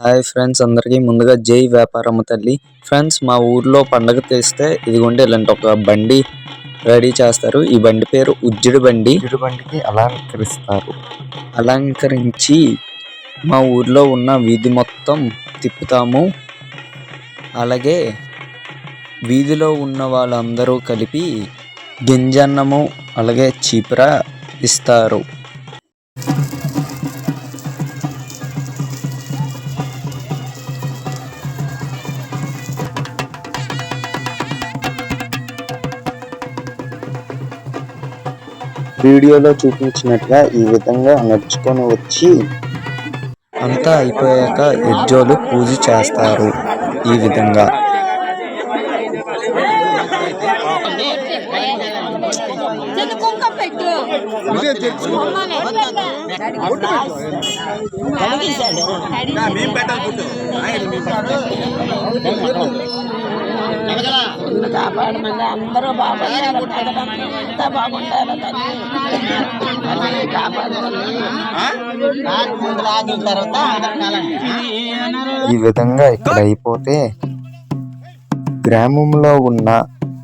Hi friends అందరికీ ముందుగా జై వ్యాపారమ్మ తల్లి. ఫ్రెండ్స్ మా ఊర్లో పండగ తెస్తే ఇదిగోండి ఇలాంటి ఒక బండి రెడీ చేస్తారు. ఈ బండి పేరు ఉజ్జిడి బండి. ఇరు బండికి అలంకరిస్తారు. అలంకరించి మా ఊర్లో ఉన్న వీధి మొత్తం తిప్పుతాము. అలాగే వీధిలో ఉన్న వాళ్ళందరూ కలిపి గింజన్నము అలాగే చీపుర ఇస్తారు. వీడియోలో చూపించినట్టుగా ఈ విధంగా నడుచుకొని వచ్చి అంతా అయిపోయాక యజ్జోలు పూజ చేస్తారు ఈ విధంగా. కాపాడమని అందరూ బాగుండాలి అంతా బాగుండాలి తల్లి కాపాడమని తర్వాత ఈ విధంగా ఇక్కడ అయిపోతే గ్రామంలో ఉన్న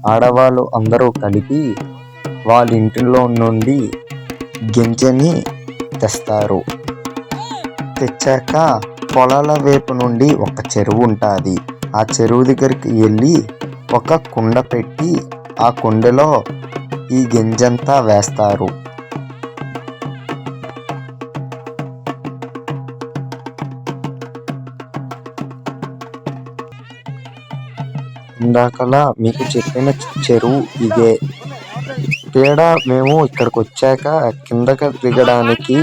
ఆడవాళ్ళు అందరూ కలిపి వాళ్ళ ఇంటిలో నుండి గింజని తెస్తారు. తెచ్చాక పొలాల వైపు నుండి ఒక చెరువు ఉంటుంది. ఆ చెరువు దగ్గరికి వెళ్ళి ఒక కుండ పెట్టి ఆ కుండలో ఈ గింజంతా వేస్తారు. ఇందాకలా మీకు చెప్పిన చెరువు ఇదే. తేడా మేము ఇక్కడికి వచ్చాక కిందకి దిగడానికి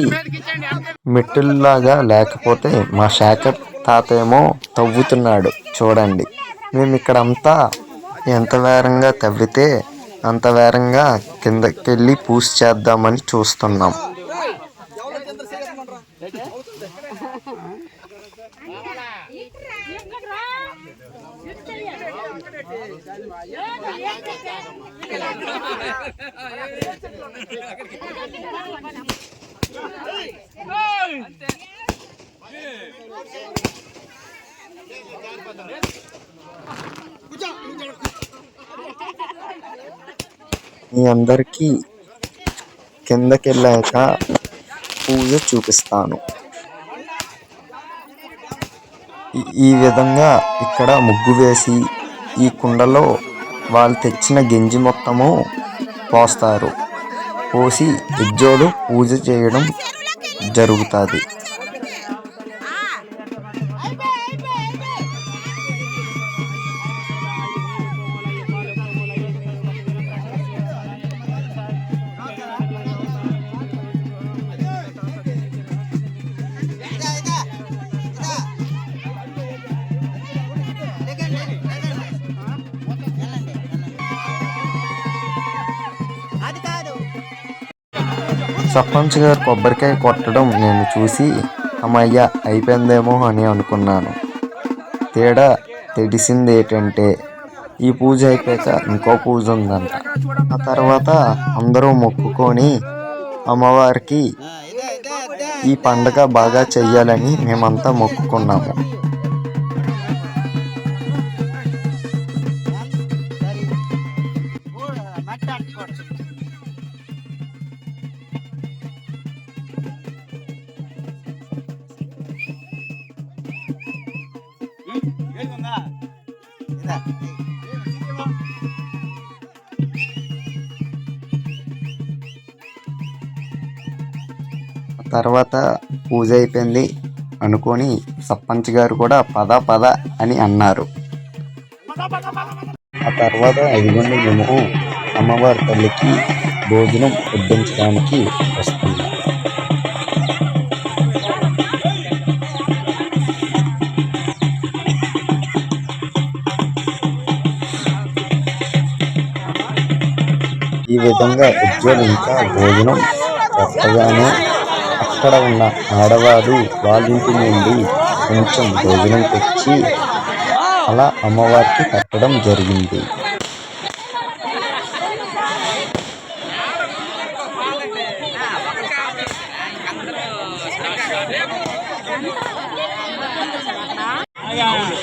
మెట్టుల్లాగా లేకపోతే మా శాఖ తాతేమో తవ్వుతున్నాడు చూడండి మేము ఇక్కడంతా ఎంత వేరంగా తవ్వితే అంత వేరంగా కిందకి వెళ్ళి పూజ చేద్దామని చూస్తున్నాం మీ అందరికీ కిందకి వెళ్ళాక పూజ చూపిస్తాను. ఈ- విధంగా ఇక్కడ ముగ్గు వేసి ఈ కుండలో వాళ్ళు తెచ్చిన గింజి మొత్తము పోస్తారు. పోసి యజ్జోలు పూజ చేయడం జరుగుతుంది. సర్పంచ్ గారు కొబ్బరికాయ కొట్టడం నేను చూసి అమ్మయ్య అయిపోయిందేమో అని అనుకున్నాను. తేడా తెలిసింది ఏంటంటే ఈ పూజ అయిపోయాక ఇంకో పూజ ఉందంట. ఆ తర్వాత అందరూ మొక్కుకొని అమ్మవారికి ఈ పండగ బాగా చెయ్యాలని మేమంతా మొక్కుకున్నాము. తర్వాత పూజ అయిపోయింది అనుకొని సర్పంచ్ గారు కూడా పద పద అని అన్నారు. ఆ తర్వాత ఇదిగోండి మేము అమ్మవారి తల్లికి భోజనం వడ్డించడానికి వస్తాం. ఈ విధంగా ఉద్యోగం ఇంకా భోజనం పెట్టగానే అక్కడ ఉన్న ఆడవారు వాళ్ళ ఇంటి నుండి కొంచెం భోజనం తెచ్చి అలా అమ్మవారికి కట్టడం జరిగింది Yeah.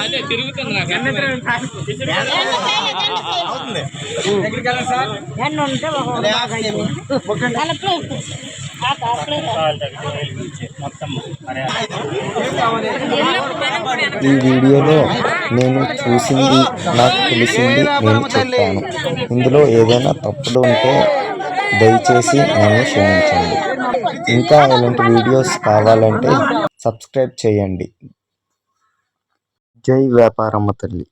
అదే తిరుగుతుంది ఈ వీడియోలో నేను చూసింది నాకు తెలిసింది నేను చెప్పాను. ఇందులో ఏదైనా తప్పులు ఉంటే దయచేసి నన్ను క్షమించండి. ఇంకా ఇలాంటి వీడియోస్ కావాలంటే సబ్స్క్రైబ్ చేయండి. జై వ్యాపారమ్మ తల్లి.